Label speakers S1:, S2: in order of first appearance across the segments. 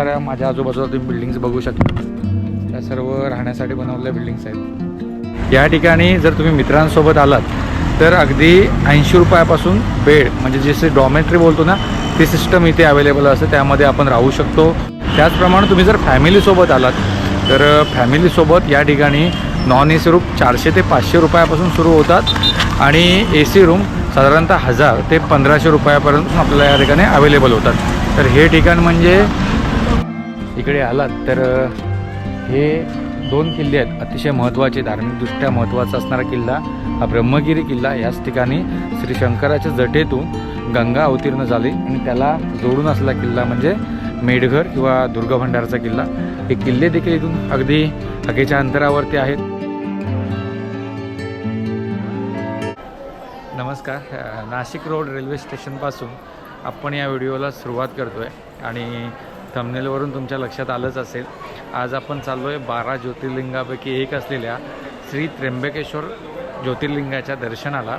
S1: साऱ्या माझ्या आजूबाजूला तुम्ही बिल्डिंग्स बघू शकता. त्या सर्व राहण्यासाठी बनवलेल्या बिल्डिंग्स आहेत. या ठिकाणी जर तुम्ही मित्रांसोबत आलात तर अगदी ऐंशी रुपयापासून बेड म्हणजे जसे डॉमेट्री बोलतो ना ती सिस्टम इथे अवेलेबल असते. त्यामध्ये आपण राहू शकतो. त्याचप्रमाणे तुम्ही जर फॅमिलीसोबत आलात तर फॅमिलीसोबत या ठिकाणी नॉन ए सी रूम चारशे ते पाचशे रुपयापासून सुरू होतात. आणि ए सी रूम साधारणतः हजार ते पंधराशे रुपयापर्यंत आपल्याला या ठिकाणी अवेलेबल होतात. तर हे ठिकाण म्हणजे इकडे आलात तर हे दोन किल्ले आहेत. अतिशय महत्त्वाचे धार्मिकदृष्ट्या महत्त्वाचा असणारा किल्ला हा ब्रह्मगिरी किल्ला. याच ठिकाणी श्री शंकराच्या जटेतून गंगा अवतीर्ण झाली आणि त्याला जोडून असलेला किल्ला म्हणजे मेढघर किंवा दुर्गा भंडारचा किल्ला. हे किल्ले देखील इथून अगदी हकेच्या अंतरावरती आहेत. नमस्कार. नाशिक रोड रेल्वे स्टेशनपासून आपण या व्हिडिओला सुरुवात करतो आहे आणि थंबनेलवरून तुमच्या लक्षात आलंच असेल. आज आपण चाललो आहे बारा ज्योतिर्लिंगापैकी एक असलेल्या श्री त्र्यंबकेश्वर ज्योतिर्लिंगाच्या दर्शनाला.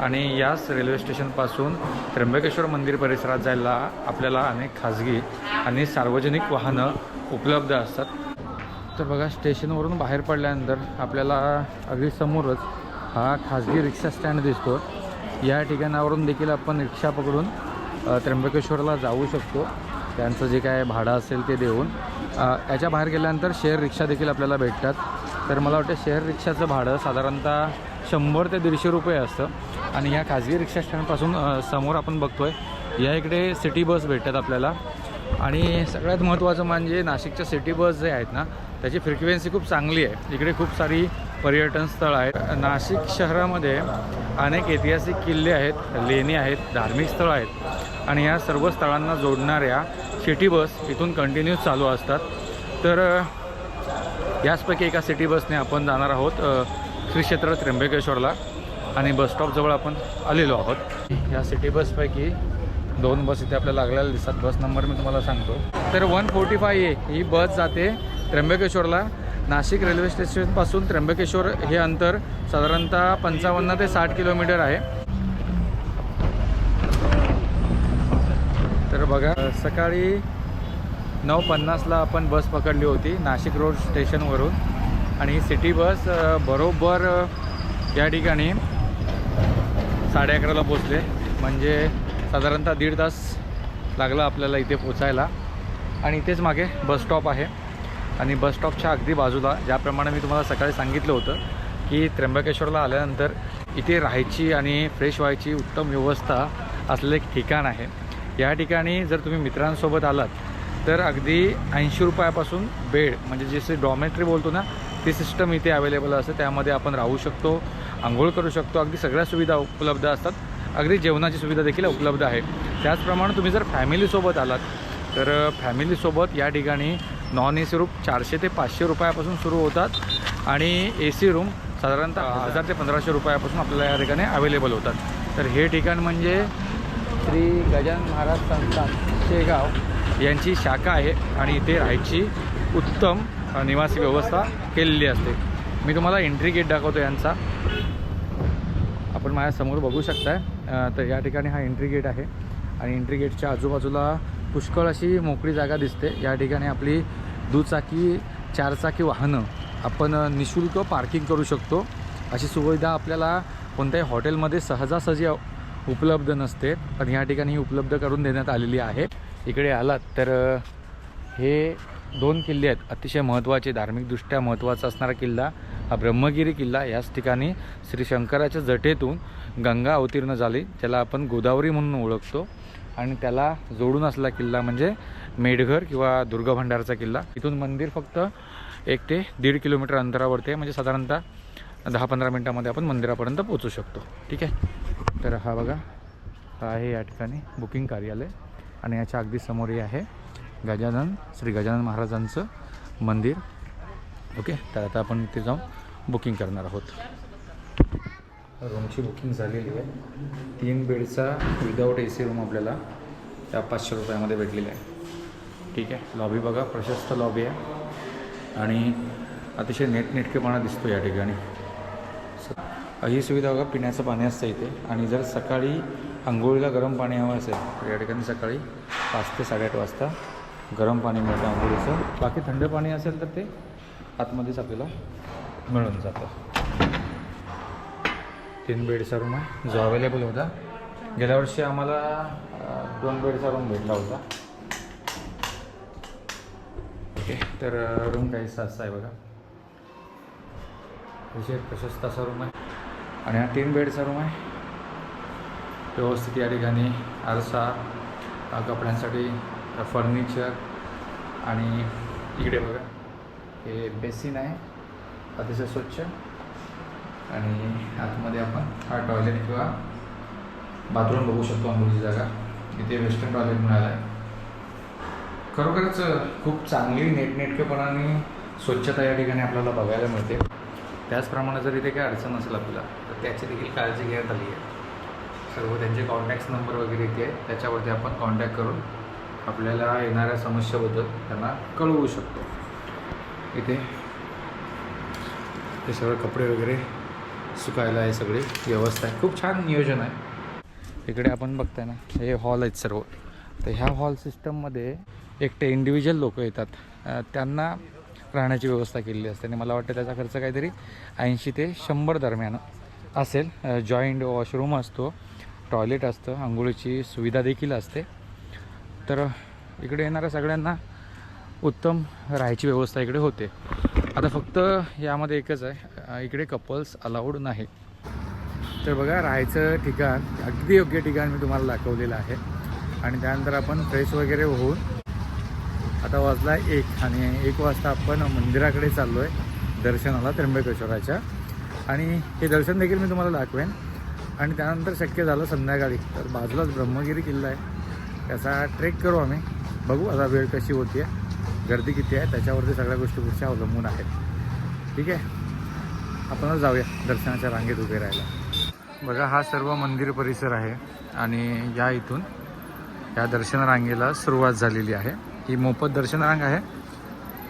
S1: आणि याच रेल्वे स्टेशनपासून त्र्यंबकेश्वर मंदिर परिसरात जायला आपल्याला अनेक खाजगी आणि सार्वजनिक वाहनं उपलब्ध असतात. तर बघा स्टेशनवरून बाहेर पडल्यानंतर आपल्याला अगदी समोरच हा खाजगी रिक्षा स्टँड दिसतो. या ठिकाणावरून देखील आपण रिक्षा पकडून त्र्यंबकेश्वरला जाऊ शकतो. त्यांचं जे काय भाडं असेल ते देऊन याच्या बाहेर गेल्यानंतर शेअर रिक्षा देखील आपल्याला भेटतात. तर मला वाटतं शेअर रिक्षाचं भाडं साधारणतः शंभर ते दीडशे रुपये असतं. आणि या खाजगी रिक्षा स्टँडपासून समोर आपण बघतो आहे या इकडे सिटी बस भेटतात आपल्याला. आणि सगळ्यात महत्त्वाचं म्हणजे नाशिकच्या सिटी बस जे आहेत ना त्याची फ्रिक्वेन्सी खूप चांगली आहे. इकडे खूप सारी पर्यटन स्थळ आहेत. नाशिक शहरामध्ये अनेक ऐतिहासिक किल्ले आहेत लेणी आहेत धार्मिक स्थळं आहेत. आणि या सर्व स्थळांना जोडणाऱ्या सिटी बस इथून कंटिन्यू चालू असतात. तर याचपैकी एका सिटी बसने आपण जाणार आहोत श्री क्षेत्र त्र्यंबकेश्वरला आणि बस स्टॉपजवळ आपण आलेलो आहोत. या सिटी बसपैकी दोन बस इथे आपल्याला लागलेल्या दिसतात. बस नंबर मी तुम्हाला सांगतो. तर वन फोर्टी फाय ए ही बस जाते त्र्यंबकेश्वरला. नाशिक रेल्वे स्टेशनपासून त्र्यंबकेश्वर हे अंतर साधारणतः पंचावन्न ते साठ किलोमीटर आहे. बघा सकाळी नऊ पन्नासला आपण बस पकडली होती नाशिक रोड स्टेशनवरून. आणि ही सिटी बस बरोबर या ठिकाणी साडे अकराला पोचले म्हणजे साधारणतः दीड तास लागला आपल्याला इथे पोचायला आणि इथेच मागे बस स्टॉप आहे. आणि बस स्टॉपच्या अगदी बाजूला ज्याप्रमाणे मी तुम्हाला सकाळी सांगितलं होतं की त्र्यंबकेश्वरला आल्यानंतर इथे राहायची आणि फ्रेश व्हायची उत्तम व्यवस्था असलेलं एक ठिकाण आहे. या ठिकाणी जर तुम्ही मित्रांसोबत आलात तर अगदी ऐंशी रुपयापासून बेड म्हणजे जसे डॉमेट्री बोलतो ना ती सिस्टम इथे अवेलेबल असते. त्यामध्ये आपण राहू शकतो आंघोळ करू शकतो. अगदी सगळ्या सुविधा उपलब्ध असतात. अगदी जेवणाची सुविधा देखील उपलब्ध आहे. त्याचप्रमाणे तुम्ही जर फॅमिलीसोबत आलात तर फॅमिलीसोबत या ठिकाणी नॉन ए सी रूम चारशे ते पाचशे रुपयापासून सुरू होतात आणि ए सी रूम साधारणतः हजार ते पंधराशे रुपयापासून आपल्याला या ठिकाणी अवेलेबल होतात. तर हे ठिकाण म्हणजे श्री गजानन महाराज संस्थान शेगाव यांची शाखा आहे आणि इथे राहायची उत्तम निवासी व्यवस्था केलेली असते. मी तुम्हाला एंट्री गेट दाखवतो यांचा. आपण माझ्यासमोर बघू शकताय. तर या ठिकाणी हा एंट्री गेट आहे आणि एंट्री गेटच्या आजूबाजूला पुष्कळ अशी मोकळी जागा दिसते. या ठिकाणी आपली दुचाकी चारचाकी वाहनं आपण निशुल्क पार्किंग करू शकतो. अशी सुविधा आपल्याला कोणत्याही हॉटेलमध्ये सहजासहजी उपलब्ध नसते. पण या ठिकाणी ही उपलब्ध करून देण्यात आलेली आहे. इकडे आलात तर हे दोन किल्ले आहेत. अतिशय महत्त्वाचे धार्मिकदृष्ट्या महत्त्वाचा असणारा किल्ला हा ब्रह्मगिरी किल्ला. याच ठिकाणी श्री शंकराच्या जटेतून गंगा अवतीर्ण झाली ज्याला आपण गोदावरी म्हणून ओळखतो. आणि त्याला जोडून असला किल्ला म्हणजे मेढघर किंवा दुर्गा भंडारचा किल्ला. इथून मंदिर फक्त एक ते दीड किलोमीटर अंतरावरती आहे. म्हणजे साधारणतः दहा पंधरा मिनटामध्ये आपण मंदिरापर्यंत पोचू शकतो. ठीक आहे? तर हा बघा हा आहे या ठिकाणी बुकिंग कार्यालय आणि याच्या अगदी समोर हे आहे गजानन श्री गजानन महाराजांचं मंदिर. ओके तर आता आपण इथे जाऊन बुकिंग करणार आहोत. रूमची बुकिंग झालेली आहे. तीन बेडचा विदाऊट ए सी रूम आपल्याला त्या पाचशे रुपयामध्ये भेटलेला आहे. ठीक आहे लॉबी बघा प्रशस्त लॉबी आहे. आणि अतिशय नेटनेटकेपणा दिसतो या ठिकाणी. ही सुविधा बघा पिण्याचं पाणी असतं इथे. आणि जर सकाळी आंघोळीला गरम पाणी हवं असेल तर या ठिकाणी सकाळी पाच ते साडेआठ वाजता गरम पाणी मिळतं आंघोळीचं. बाकी थंड पाणी असेल तर ते आतमध्येच आपल्याला मिळून जातं. तीन बेडचा रूम आहे जो अवेलेबल होता. गेल्या वर्षी आम्हाला दोन बेडचा रूम भेटला होता. ओके तर रूम काही असा आहे बघा. विशेष प्रशस्त असा रूम आहे. आणि हा तीन बेडचा रूम आहे. व्यवस्थित या ठिकाणी आरसा कपड्यांसाठी फर्निचर आणि इकडे बघा हे बेसिन आहे. अतिशय स्वच्छ. आणि आतमध्ये आपण हा टॉयलेट किंवा बाथरूम बघू शकतो आंघोळीची जागा. इथे वेस्टर्न टॉयलेट मिळालं आहे खरोखरच खूप चांगली नेटनेटकेपणाने स्वच्छता या ठिकाणी आपल्याला बघायला मिळते. त्याचप्रमाणे जर इथे काही अडचण असेल आपल्याला त्याची देखील काळजी घेण्यात आली आहे. सर्व त्यांचे कॉन्टॅक्ट नंबर वगैरे इथे आहे त्याच्यावरती आपण कॉन्टॅक्ट करून आपल्याला येणाऱ्या समस्येबद्दल त्यांना कळवू शकतो. इथे हे सगळं कपडे वगैरे सुकायला आहे सगळी व्यवस्था आहे. खूप छान नियोजन आहे. इकडे आपण बघताय ना हे हॉल आहेत सर्व. तर ह्या हॉल सिस्टममध्ये एकटे इंडिव्हिज्युअल लोक येतात. त्यांना राहण्याची व्यवस्था केलेली असते. आणि मला वाटतं त्याचा खर्च काहीतरी ऐंशी ते शंभर दरम्यान असेल जॉईंट वॉशरूम असतो टॉयलेट असतं आंघोळीची सुविधा देखील असते. तर इकडे येणाऱ्या सगळ्यांना उत्तम राहायची व्यवस्था इकडे होते. आता फक्त यामध्ये एकच आहे इकडे कपल्स अलाउड नाही. तर बघा राहायचं ठिकाण अगदी योग्य ठिकाण मी तुम्हाला दाखवलेलं आहे. आणि त्यानंतर आपण फ्रेश वगैरे होऊन आता वाजला एक आणि एक वाजता आपण मंदिराकडे चाललो आहे दर्शनाला त्र्यंबकेश्वराच्या. आणि हे दर्शन देखील मी तुम्हाला दाखवेन. आणि त्यानंतर शक्य झालं संध्याकाळी. तर बाजूलाच ब्रह्मगिरी किल्ला आहे. त्याचा ट्रेक करू आम्ही. बघू आता वेळ कशी होती आहे गर्दी किती आहे. त्याच्यावरती सगळ्या गोष्टी पुढच्या अवलंबून आहेत. ठीक आहे? आपणच जाऊया दर्शनाच्या रांगेत उभे राहायला. बघा हा सर्व मंदिर परिसर आहे. आणि या इथून या दर्शन रांगेला सुरुवात झालेली आहे. ही मोफत दर्शन रांग आहे.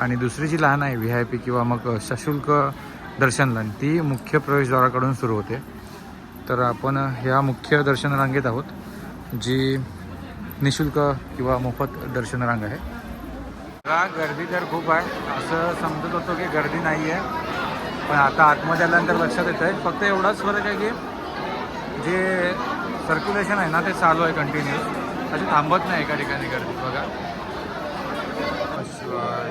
S1: आणि दुसरी जी लहान आहे व्ही आय पी किंवा मग सशुल्क दर्शन लाईन ती मुख्य प्रवेशद्वाराकडून सुरू होते. तर आपण ह्या मुख्य दर्शन रांगेत आहोत जी निशुल्क किंवा मोफत दर्शन रांग आहे. का गर्दी तर खूप आहे. असं समजत होतो की गर्दी नाही आहे. पण आता आतमध्ये आल्यानंतर लक्षात येत आहे. फक्त एवढाच फरक आहे की जे सर्क्युलेशन आहे ना ते चालू आहे कंटिन्यू अशी थांबत नाही एका ठिकाणी गर्दी बघा. शिवाय.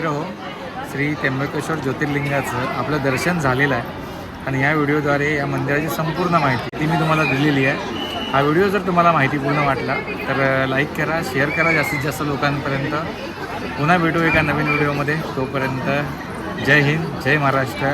S2: शिवाय
S1: श्री त्र्यंबकेश्वर ज्योतिर्लिंगाचं आपलं दर्शन झालेलं आहे. आणि या व्हिडिओद्वारे या मंदिराची संपूर्ण माहिती ती मी तुम्हाला दिलेली आहे. हा व्हिडिओ जर तुम्हाला माहितीपूर्ण वाटला तर लाईक करा शेअर करा जास्तीत जास्त लोकांपर्यंत. पुन्हा भेटू एका नवीन व्हिडिओमध्ये. तोपर्यंत जय हिंद जय महाराष्ट्र.